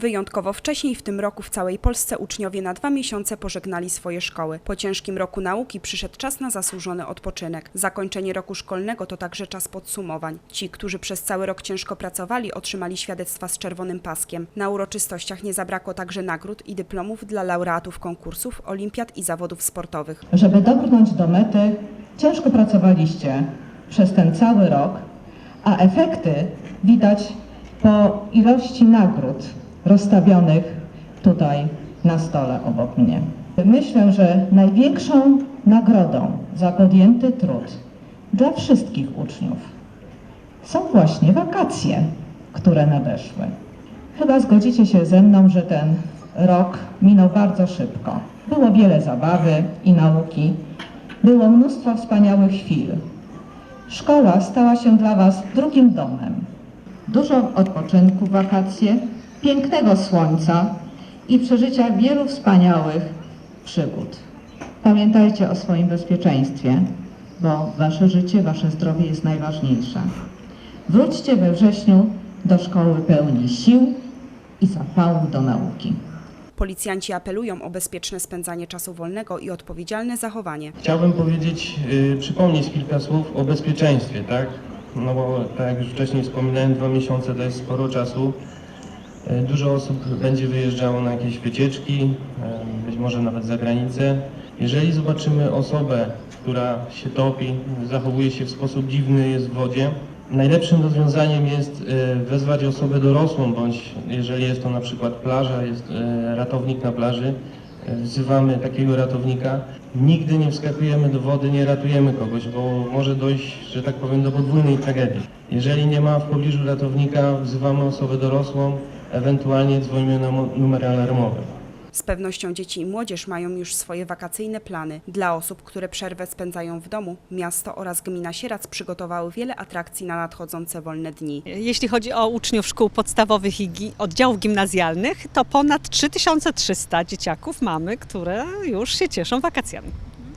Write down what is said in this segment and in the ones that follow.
Wyjątkowo wcześniej w tym roku w całej Polsce uczniowie na dwa miesiące pożegnali swoje szkoły. Po ciężkim roku nauki przyszedł czas na zasłużony odpoczynek. Zakończenie roku szkolnego to także czas podsumowań. Ci, którzy przez cały rok ciężko pracowali, otrzymali świadectwa z czerwonym paskiem. Na uroczystościach nie zabrakło także nagród i dyplomów dla laureatów konkursów, olimpiad i zawodów sportowych. Żeby dobrnąć do mety, ciężko pracowaliście przez ten cały rok, a efekty widać po ilości nagród rozstawionych tutaj na stole obok mnie. Myślę, że największą nagrodą za podjęty trud dla wszystkich uczniów są właśnie wakacje, które nadeszły. Chyba zgodzicie się ze mną, że ten rok minął bardzo szybko. Było wiele zabawy i nauki, było mnóstwo wspaniałych chwil. Szkoła stała się dla Was drugim domem. Dużo odpoczynku wakacje, pięknego słońca i przeżycia wielu wspaniałych przygód. Pamiętajcie o swoim bezpieczeństwie, bo Wasze życie, Wasze zdrowie jest najważniejsze. Wróćcie we wrześniu do szkoły pełni sił i zapału do nauki. Policjanci apelują o bezpieczne spędzanie czasu wolnego i odpowiedzialne zachowanie. Chciałbym powiedzieć, y, przypomnieć kilka słów o bezpieczeństwie, tak? No bo tak jak już wcześniej wspominałem, dwa miesiące to jest sporo czasu. Y, Dużo osób będzie wyjeżdżało na jakieś wycieczki, y, być może nawet za granicę. Jeżeli zobaczymy osobę, która się topi, zachowuje się w sposób dziwny, jest w wodzie, najlepszym rozwiązaniem jest y, wezwać osobę dorosłą, bądź jeżeli jest to na przykład plaża, jest ratownik na plaży, wzywamy takiego ratownika. Nigdy nie wskakujemy do wody, nie ratujemy kogoś, bo może dojść, że tak powiem, do podwójnej tragedii. Jeżeli nie ma w pobliżu ratownika, wzywamy osobę dorosłą, ewentualnie dzwonimy na numer alarmowy. Z pewnością dzieci i młodzież mają już swoje wakacyjne plany. Dla osób, które przerwę spędzają w domu, miasto oraz gmina Sierac przygotowały wiele atrakcji na nadchodzące wolne dni. Jeśli chodzi o uczniów szkół podstawowych i oddziałów gimnazjalnych, to ponad 3300 dzieciaków mamy, które już się cieszą wakacjami.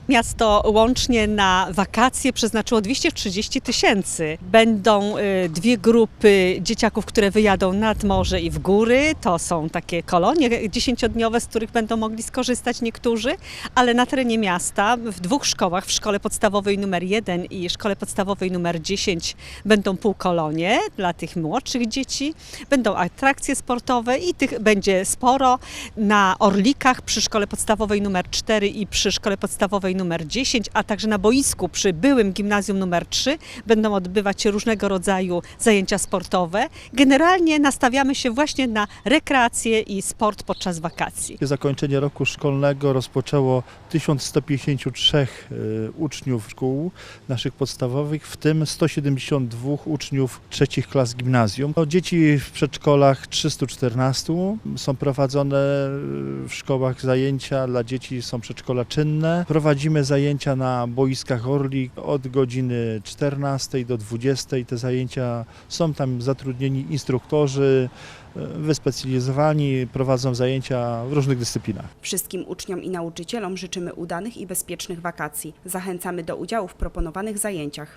Miasto łącznie na wakacje przeznaczyło 230 tysięcy. Będą y, dwie grupy dzieciaków, które wyjadą nad morze i w góry. To są takie kolonie dziesięciodniowe, z których będą mogli skorzystać niektórzy, ale na terenie miasta w dwóch szkołach, w szkole podstawowej numer 1 i szkole podstawowej numer 10 będą półkolonie dla tych młodszych dzieci. Będą atrakcje sportowe i tych będzie sporo. Na Orlikach przy szkole podstawowej numer 4 i przy szkole podstawowej numer 10, a także na boisku przy byłym gimnazjum numer 3 będą odbywać się różnego rodzaju zajęcia sportowe. Generalnie nastawiamy się właśnie na rekreację i sport podczas wakacji. Zakończenie roku szkolnego rozpoczęło 1153 y, uczniów szkół naszych podstawowych, w tym 172 uczniów trzecich klas gimnazjum. Dzieci w przedszkolach 314 są prowadzone y, w szkołach zajęcia dla dzieci są przedszkola czynne. Prowadzimy zajęcia na boiskach Orlik od godziny 14 do 20. Te zajęcia są tam zatrudnieni instruktorzy y, wyspecjalizowani, prowadzą zajęcia w różnych dyscyplinach. Wszystkim uczniom i nauczycielom życzymy udanych i bezpiecznych wakacji. Zachęcamy do udziału w proponowanych zajęciach.